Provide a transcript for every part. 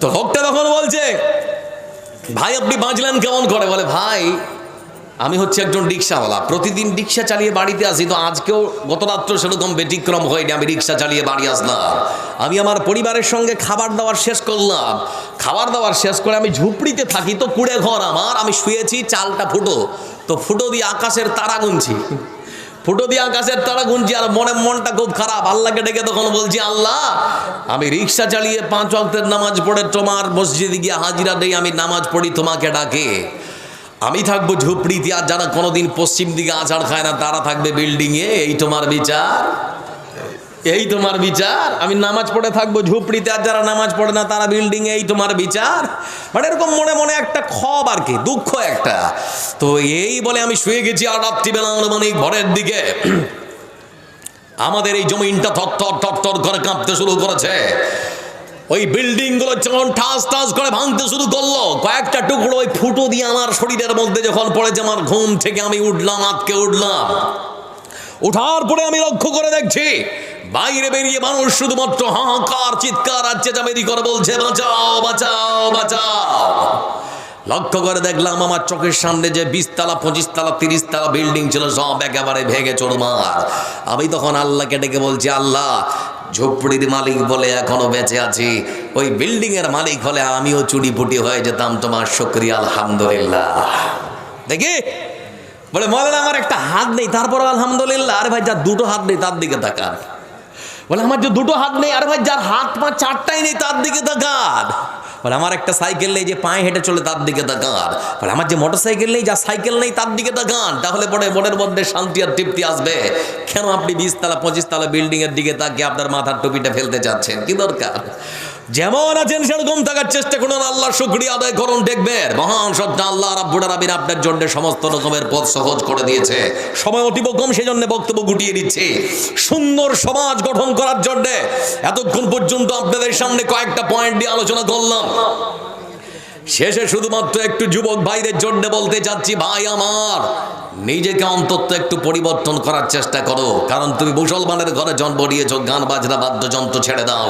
তো লোকটা তখন বলছে, ভাই, আপনি বাঁচলেন কেমন করে? বলে, ভাই, আমি হচ্ছে একজন রিক্সাওয়ালা। প্রতিদিন রিক্সা চালিয়ে বাড়িতে আসি, তো আজকেও গত রাত্র সেরকম ব্যতিক্রম হয়নি, আমি রিক্সা চালিয়ে বাড়ি আসলাম। আমি আমার পরিবারের সঙ্গে খাবার দাবার শেষ করলাম। খাবার দাবার শেষ করে আমি ঝুপড়িতে থাকি, তো কুড়ে ঘর আমার, আমি শুয়েছি, চালটা ফুটো। তো ফুটো দিয়ে আকাশের তারা গুনছি। ফুটো দিয়ে আকাশের তারা গুনছি আর মনে মনটা খুব খারাপ। আল্লাহকে ডেকে তখন বলছি, আল্লাহ, আমি রিক্সা চালিয়ে পাঁচ অক্টের নামাজ পড়ে তোমার মসজিদে গিয়ে হাজিরা দেই, আমি নামাজ পড়ি, তোমাকে ডাকে। আমি থাকব ঝুপড়িতে আর যারা কোনোদিন পশ্চিম দিকে আছাড় খায় না, তারা থাকবে বিল্ডিংয়ে এই তোমার বিচার। এই তোমার বিচার। আমি নামাজ পড়ে থাকব, ঝুপড়িতে, আর যারা নামাজ পড়ে না, তারা বিল্ডিং এই তোমার বিচার। মানে এরকম মনে মনে একটা খব আর কি, দুঃখ একটা। তো এই বলে আমি শুয়ে গেছি আর রাত্রিবেলা আনুমানিক ঘরের দিকে। আমাদের এই জমিনটা থর থর থর থর করে কাঁপতে শুরু করেছে। ওই বিল্ডিংগুলো যখন ঠাস ঠাস করে ভাঙতে শুরু করল, কয়েকটা টুকরো ওই ফুটো দিয়ে আমার শরীরের মধ্যে যখন পড়েছে, আমার ঘুম থেকে আমি উঠলাম আটকে উঠলাম। ওঠার পরে আমি লক্ষ্য করে দেখছি বাইরে বেরিয়ে মানুষ শুধুমাত্র হাহাকার, চিৎকার আর চেঁচামেচি করে বলছে, বাঁচাও বাঁচাও বাঁচাও। লক্ষ্য করে দেখলাম আমার চোখের সামনে যে বিশ তালা, পঁচিশ তালা, তিরিশ তালা বিল্ডিং ছিল, সব একেবারে ভেঙে চোরমার। আমি তখন আল্লাহকে ডেকে বলছি, আল্লাহ, ঝুপড়ির মালিক বলে এখনও বেঁচে আছি। ওই বিল্ডিং এর মালিক হলে আমিও চুরিপুটি হয়ে যেতাম, তোমার শুক্রিয়া, আলহামদুলিল্লাহ। দেখি? বলে, মৌলানা, আমার একটা হাত নেই তারপর আলহামদুলিল্লাহ। আরে ভাই যার দুটো হাত নেই, তার দিকে তাকান। বলে, আমার যে দুটো হাত নেই, আরে ভাই, যার হাত পা চারটাই নেই, তার দিকে তাকান বলে, আমার একটা সাইকেল নেই, যে পায়ে হেঁটে চলে, তার দিকে তাকান বলে, আমার যে মোটর সাইকেল নেই, যার সাইকেল নেই, তার দিকে তাকান, তাহলে পরে মনের মধ্যে শান্তি আর তৃপ্তি আসবে। কেন আপনি বিশ তালা, পঁচিশ তালা বিল্ডিংয়ের দিকে তাকিয়ে আপনার মাথার টুপিটা ফেলতে চাচ্ছেন? কি দরকার? যেমন আছেন সেরকম থাকার চেষ্টা করুন আল্লাহ শুক্রিয়া আদায় করুন, দেখবেন, মহান সত্তা আল্লাহ আলামিন আপনার জন্য সমস্ত রকমের পথ সহজ করে দিয়েছে। সময় অতীব কম সেই জন্য বক্তব্য গুটিয়ে দিচ্ছি। সুন্দর সমাজ গঠন করার জন্য এতক্ষণ পর্যন্ত আপনাদের সামনে কয়েকটা পয়েন্ট দিয়ে আলোচনা করলাম। শেষে শুধুমাত্র একটু যুবক ভাইদের জন্য বলতে চাচ্ছি, ভাই আমার নিজেকে অন্তত একটু পরিবর্তন করার চেষ্টা করো। কারণ তুমি মুসলমানের ঘরে জন্ম নিয়েছ, গান বাজনা, বাদ্যযন্ত্র ছেড়ে দাও।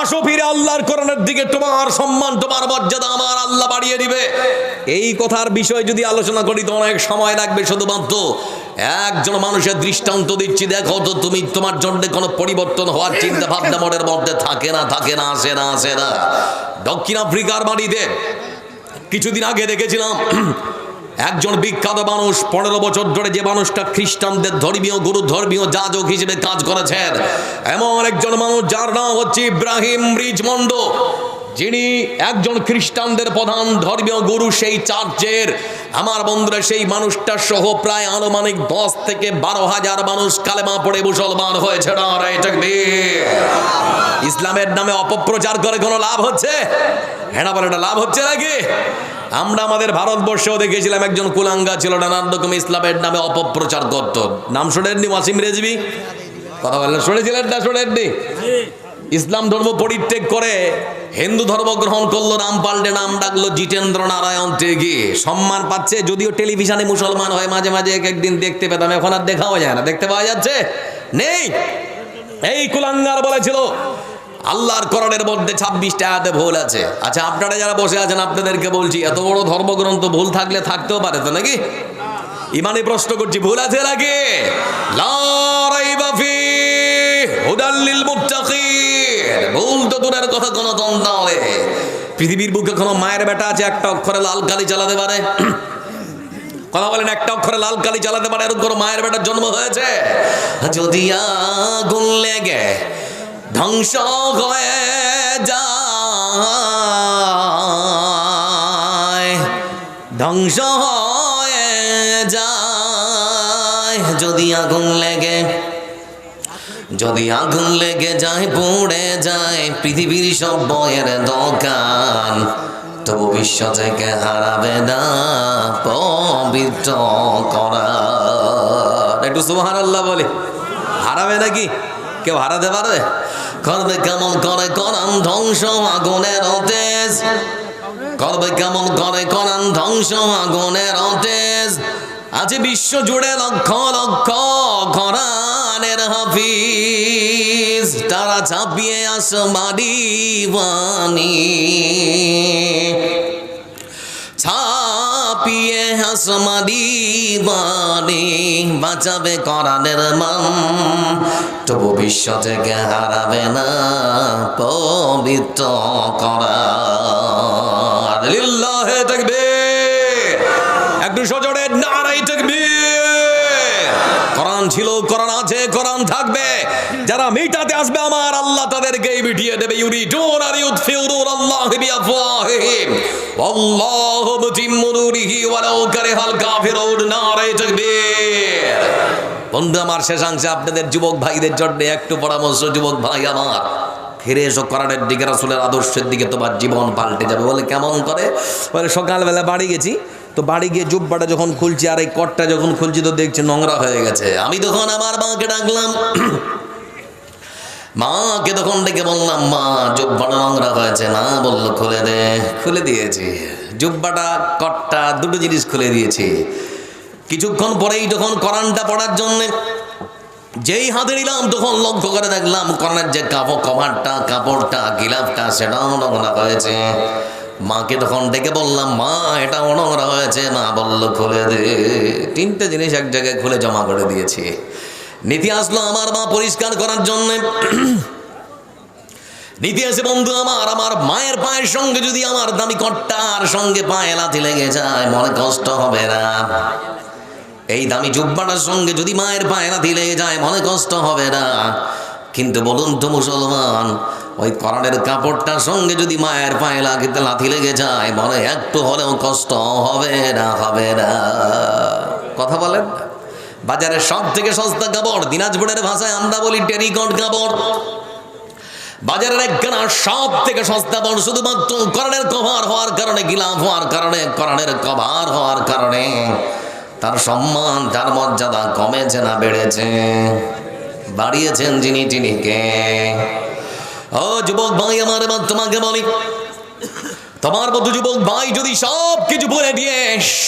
আসো ফিরে আল্লাহর করণের দিকে, তোমার সম্মান, তোমার মর্যাদা আমার আল্লাহ বাড়িয়ে দিবে। এই কথার বিষয় যদি আলোচনা করি তো অনেক সময় লাগবে শুধুমাত্র। একজন মানুষের দৃষ্টান্ত দিচ্ছি, দেখো তো তুমি তোমার জন্য কোনো পরিবর্তন হওয়ার চিন্তা ভাবনা মনের মধ্যে থাকে না থাকে না, আসে না আসে না। দক্ষিণ আফ্রিকার বাড়িতে কিছুদিন আগে দেখেছিলাম একজন বিখ্যাত মানুষ পনেরো বছর ধরে যে মানুষটা খ্রিস্টানদের ধর্মীয় গুরু ধর্মীয় যাজক হিসেবে কাজ করেছেন। এমন একজন মানুষ যার নাম হচ্ছে ইব্রাহিম রিজমন্ড যিনি একজন খ্রিস্টানদের প্রধান ধর্মীয় গুরু সেই চার্চের। আমার বন্ধুরা, সেই মানুষটা সহ প্রায় আনুমানিক দশ থেকে বারো হাজার মানুষ কালেমা পড়ে মুসলমান হয়েছে। ইসলামের নামে অপপ্রচার করে কোনো লাভ হচ্ছে? হ্যাঁ বলে লাভ হচ্ছে নাকি? আমরা আমাদের ভারতবর্ষেও দেখেছিলাম একজন কুলাঙ্গা ছিল নানান রকম ইসলামের নামে অপপ্রচার করত। নাম শোনেননি ওয়াসিম রেজবি কথা বললেন, শুনেছিলেন না, শোনেননি? ইসলাম ধর্ম পরিত্যাগ করে হিন্দু ধর্ম গ্রহণ করল নাম পাল্টে নাম ডাকলো জিতেন্দ্র নারায়ণ ত্যাগী সম্মান পাচ্ছে, যদিও টেলিভিশনে মুসলমান হয় মাঝে মাঝে এক একদিন দেখতে পেতাম, এখন আর দেখাও যায় না, দেখতে পাওয়া যাচ্ছে? নেই! এই কুলাঙ্গার বলেছিল আল্লাহর করণের মধ্যে ছাব্বিশটা আয়াতে ভুল আছে। আচ্ছা আপনারা যারা বসে আছেন, আপনাদেরকে বলছি, এত বড় ধর্মগ্রন্থ ভুল থাকলে থাকতেও পারে তো নাকি? ইমানে প্রশ্ন করছি, ভুল আছে নাকি? কথা, কোনো পৃথিবীর বুকে কোনো মায়ের বেটা আছে, একটা অক্ষরে লাল কালি চালাতে পারে। কথা বলেন, একটা অক্ষরে লাল কালি চালাতে পারে, এরকম কোনো মায়ের জন্ম হয়েছে? যদি আগুন লেগে ধ্বংস হয়ে যায়। ধ্বংস হয়ে যায়। যদি আগুন লেগে, যদি আগুন লেগে যায়, পড়ে যায়, পৃথিবীর সব বয়ের দোকান তবু বিশ্ব থেকে হারাবে না? পবিত্র করা। একটু সুহান আল্লাহ বলে। হারাবে নাকি? কেউ হারাতে পারবে? করবে কেমন করে করান ধ্বংস আগুনের তেজ করবে কেমন করে করান ধ্বংস আগুনের তেজ আছে বিশ্ব জুড়ে লক্ষ লক্ষ করা কোরআনের হাফিজ। তারা চাপিয়ে আসমানি বাণী ছাপিয়ে হাসমাদি বাণী বাঁচাবে করানের মান। তবু বিশ্ব থেকে হারাবে না, পবিত্র করার লিল্লাহে তাকবীর। একটু সজোরে নারাই তাকবীর। কোরআন ছিল, কোরআন আছে, কোরআন থাকবে। যারা মিটাতে আসবে আমার, আল্লাহ তাদেরকে মিটিয়ে দেবে। ইউরিদুন আর ইউতফিরুন আল্লাহ বিআফওয়াহিহিম। আল্লাহু মুতিম্মু নূরিহি ওয়ালাউ কারিহাল কাফিরুন। নারে তাকবীর। বন্ধু, আমার শেষাংশে আপনাদের যুবক ভাইদের জন্য একটু পরামর্শ, যুবক ভাই আমার। ফিরে এসো কোরআনের দিকে, রাসূলের আদর্শের দিকে, তোমার জীবন পাল্টে যাবে। বলে কেমন করে? বলে, সকালবেলা বাড়ি গেছি, তো বাড়ি গিয়ে জুব্বাটা যখন খুলছি আর এই কটটা যখন খুলছি, তো দেখছি নোংরা হয়ে গেছে। আমি তখন আমার মাকে ডাকলাম। মাকে তখন ডেকে বললাম, মা, জুব্বাটা নোংরা হয়েছে না? বলল, খুলে দে। খুলে দিয়েছি। জুব্বাটা, কটটা, দুটো জিনিস খুলে দিয়েছি। কিছুক্ষণ পরেই যখন কোরআনটা পড়ার জন্য যেই হাতে নিলাম তখন লক্ষ্য করে দেখলাম কোরআনের যে কাপড় কভারটা, কাপড়টা, গিলাফটা, সেটাও নোংরা হয়েছে। মাকে তখন ডেকে বললাম, মা এটা নোংরা হয়েছে, মা বলল, খুলে দে। তিনটে জিনিস এক জায়গায় খুলে জমা করে দিয়েছি। নীতি আসলো আমার মা পরিষ্কার করার জন্য। নীতি আছে, বন্ধু আমার আমার মায়ের পায়ের সঙ্গে যদি আমার দামি কট্টার সঙ্গে পায়ে লাথি লেগে যায়, মনে কষ্ট হবে না। এই দামি জুব্বাটার সঙ্গে যদি মায়ের পায়ে লাথি লেগে যায়, মনে কষ্ট হবে না। কিন্তু বলুন তো মুসলমান, ওই করণের কাপড়টার সঙ্গে যদি মায়ের পায়ে লাগিতে লাথি লেগে যায়, মনে একটু হলেও কষ্ট হবে না হবে না। কথা বলেন? বাজারের সব থেকে সস্তা কাপড়, দিনাজপুরের ভাষায় আমরা বলি টেরিকট কাপড়। বাজারের একখানা সব থেকে সস্তা বড় শুধুমাত্র করণের কভার হওয়ার কারণে, গিলাফ হওয়ার কারণে করণের কভার হওয়ার কারণে। তার সম্মান, তার মর্যাদা কমেছে না বেড়েছে। বাড়িয়েছেন যিনি তিনিকে ও যুবক ভাই আমার, এবার তোমাকে বলি, তোমার মতো যুবক ভাই যদি সব কিছু বলে দিয়ে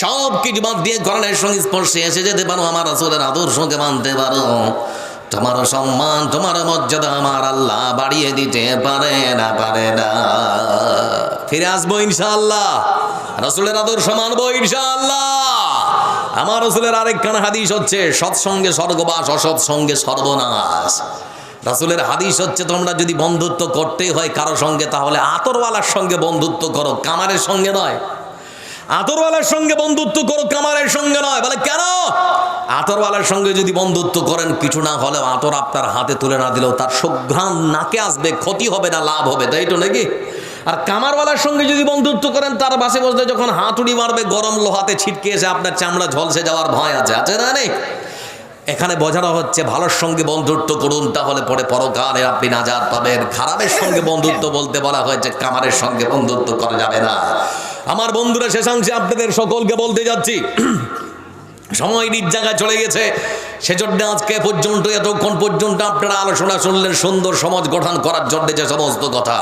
সব কিছু বাদ দিয়ে করণের সঙ্গে স্পর্শে এসে যেতে পারো আমার আসলের আদর্শকে মানতে পারো। তোমারও সম্মান তোমারও মর্যাদা আমার আল্লাহ বাড়িয়ে দিতে পারে না পারে না। ফিরে আসব ইনশাআল্লাহ। রসুলের আদর্শ মানবো ইনশাআল্লাহ। আমার রসুলের আরেকখানা হাদিস হচ্ছে সৎসঙ্গে স্বর্গবাস, অসৎ সঙ্গে সর্বনাশ। রাসুলের হাদিস হচ্ছে, তোমরা যদি বন্ধুত্ব করতেই হয় কারও সঙ্গে, তাহলে আতরওয়ালার সঙ্গে বন্ধুত্ব করো, কামারের সঙ্গে নয়। আতরওয়ালার সঙ্গে বন্ধুত্ব করো, কামারের সঙ্গে নয়। বলে, কেন? আতরওয়ালার সঙ্গে যদি বন্ধুত্ব করেন, কিছু না হলেও আতর আপনার হাতে তুলে না দিলেও তার সুঘ্রাণ নাকে আসবে, ক্ষতি হবে না, লাভ হবে। তাই তো নাকি? আর কামারওয়ালার সঙ্গে যদি বন্ধুত্ব করেন, তার বাসে বসলে যখন হাতুড়ি মারবে, গরম লোহাতে ছিটকে এসে আপনার চামড়া ঝলসে যাওয়ার ভয় আছে। আছে না নেই? এখানে বোঝানো হচ্ছে, ভালোর সঙ্গে বন্ধুত্ব করুন, তাহলে পরে পরকালে আপনি নাজাত পাবেন। খারাপের সঙ্গে বন্ধুত্ব বলতে বলা হয়েছে, কামারের সঙ্গে বন্ধুত্ব করা যাবে না। আমার বন্ধুরা শেষাংশে আপনাদের সকলকে বলতে যাচ্ছি, সময় নিজ জায়গায় চলে গেছে। সেজন্য আজকে পর্যন্ত, এতক্ষণ পর্যন্ত আপনারা আলোচনা শুনলেন, সুন্দর সমাজ গঠন করার জন্য যে সমস্ত কথা।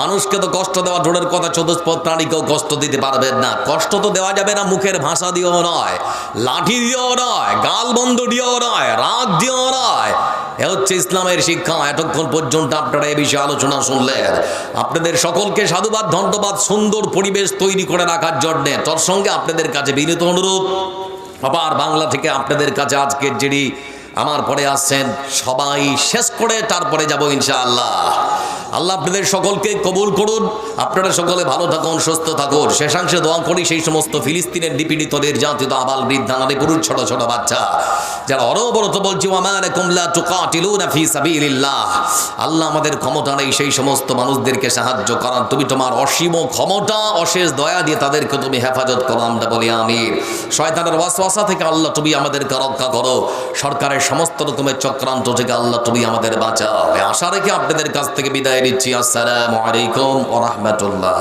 মানুষকে তো কষ্ট দেওয়া জোরের কথা, চতুষ্পদ প্রাণীকেও কষ্ট দিতে পারবেন না। কষ্ট তো দেওয়া যাবে না, মুখের ভাষা দিয়েও নয়, লাঠি দিয়েও নয় গাল বন্ধ দিয়েও নয়, রাগ দিয়েও নয়। এ হচ্ছে ইসলামের শিক্ষা। এতক্ষণ পর্যন্ত আপনারা এই বিষয়ে আলোচনা শুনলেন। আপনাদের সকলকে সাধুবাদ, ধন্যবাদ, সুন্দর পরিবেশ তৈরি করে রাখার জন্যে। তোর সঙ্গে আপনাদের কাছে বিনীত অনুরোধ আবার বাংলা থেকে আপনাদের কাছে আজকে যিনি আমার পরে আসছেন, সবাই শেষ করে তারপরে যাব ইনশাআল্লাহ। আল্লাহ আপনাদের সকলকে কবুল করুন। আপনারা সকলে ভালো থাকুন, সুস্থ থাকুন। শেষাংশে দোয়া করি, সেই সমস্ত ফিলিস্তিনের নিপীড়িতদের জাতীয় আবাল বৃদ্ধা নারী পুরুষ, ছোট ছোট বাচ্চা। যারা বলছি আল্লাহ আমাদের ক্ষমতা নেই সেই সমস্ত মানুষদেরকে সাহায্য করার। তুমি তোমার অসীম ক্ষমতা, অশেষ দয়া দিয়ে তাদেরকে তুমি হেফাজত করো, আমরা বলি আমির শয়তানের ওয়াসওয়াসা থেকে আল্লাহ তুমি আমাদেরকে রক্ষা করো। সরকারের সমস্ত রকমের চক্রান্ত থেকে আল্লাহ তুমি আমাদের বাঁচাও। আশা রেখে আপনাদের কাছ থেকে বিদায় নিচ্ছি। আসসালামু আলাইকুম ওয়া রাহমাতুল্লাহ।